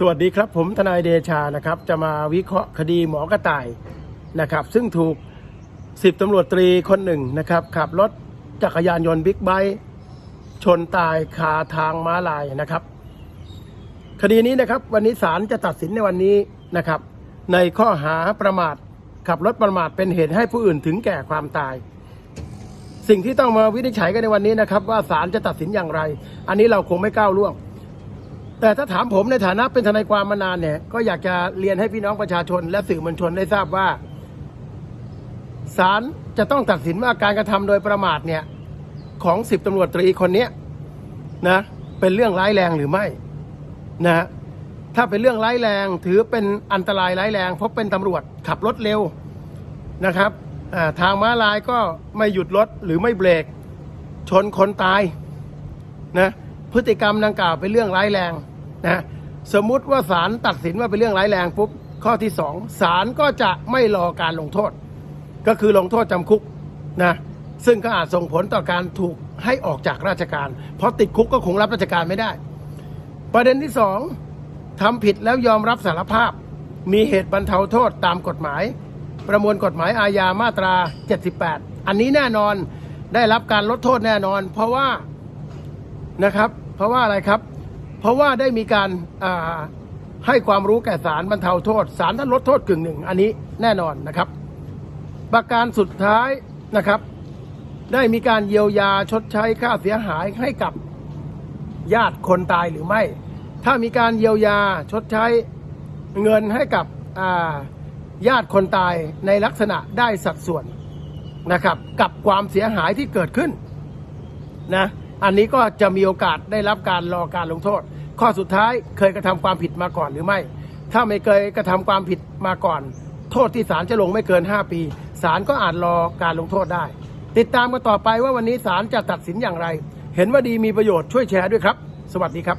สวัสดีครับผมทนายเดชานะครับจะมาวิเคราะห์คดีหมอกระต่ายนะครับ ซึ่งถูกสิบตำรวจตรีคนหนึ่งนะครับขับรถจักรยานยนต์บิ๊กไบค์ชนตายคาทางม้าลายนะครับ คดีนี้นะครับวันนี้ศาลจะตัดสินในวันนี้นะครับ ในข้อหาประมาทขับรถประมาทเป็นเหตุให้ผู้อื่นถึงแก่ความตาย สิ่งที่ต้องมาวินิจฉัยกันในวันนี้นะครับ ว่าศาลจะตัดสินอย่างไร อันนี้เราคงไม่ก้าวล่วง แต่ถ้าถามผมในฐานะเป็นทนายความมานานเนี่ย ก็อยากจะเรียนให้พี่น้องประชาชน และสื่อมวลชนได้ทราบว่าศาลจะต้องตัดสินว่าการกระทำโดยประมาทเนี่ย ของสิบตำรวจตรีคนเนี้ยนะ เป็นเรื่องร้ายแรงหรือไม่นะถ้าเป็นเรื่องร้ายแรงถือเป็นอันตรายร้ายแรง เพราะเป็นตำรวจขับรถเร็วนะครับทางม้าลายก็ไม่หยุดรถหรือไม่เบรก ชนคนตายนะ พฤติกรรมดังกล่าวเป็นเรื่องร้ายแรงนะสมมุติว่าศาลตัดสินว่าเป็นเรื่องร้ายแรงปุ๊บข้อที่สองศาลก็จะไม่รอการลงโทษ ก็คือลงโทษจำคุกนะซึ่งก็อาจส่งผลต่อการถูกให้ออกจากราชการ เพราะติดคุกก็คงรับราชการไม่ได้ ประเด็นที่สองทำผิดแล้วยอมรับสารภาพ มีเหตุบรรเทาโทษตามกฎหมาย ประมวลกฎหมายอาญามาตรา 78 อันนี้แน่นอนได้รับการลดโทษแน่นอน เพราะว่านะครับ เพราะว่าอะไรครับ เพราะว่าได้มีการให้ความรู้แก่ศาลบรรเทาโทษศาลท่านลดโทษกึ่งหนึ่งอันนี้แน่นอนนะครับ ประการสุดท้ายนะครับ ได้มีการเยียวยาชดใช้ค่าเสียหายให้กับญาติคนตายหรือไม่ ถ้ามีการเยียวยาชดใช้เงินให้กับญาติคนตายในลักษณะได้สัดส่วนนะครับ กับความเสียหายที่เกิดขึ้นนะ อันนี้ก็จะมีโอกาสได้รับการรอการลงโทษ ข้อสุดท้ายเคยกระทำความผิดมาก่อนหรือไม่ ถ้าไม่เคยกระทำความผิดมาก่อน โทษที่ศาลจะลงไม่เกิน 5 ปีศาลก็อาจรอการลงโทษได้ ติดตามกันต่อไปว่าวันนี้ศาลจะตัดสินอย่างไร เห็นว่าดีมีประโยชน์ช่วยแชร์ด้วยครับ สวัสดีครับ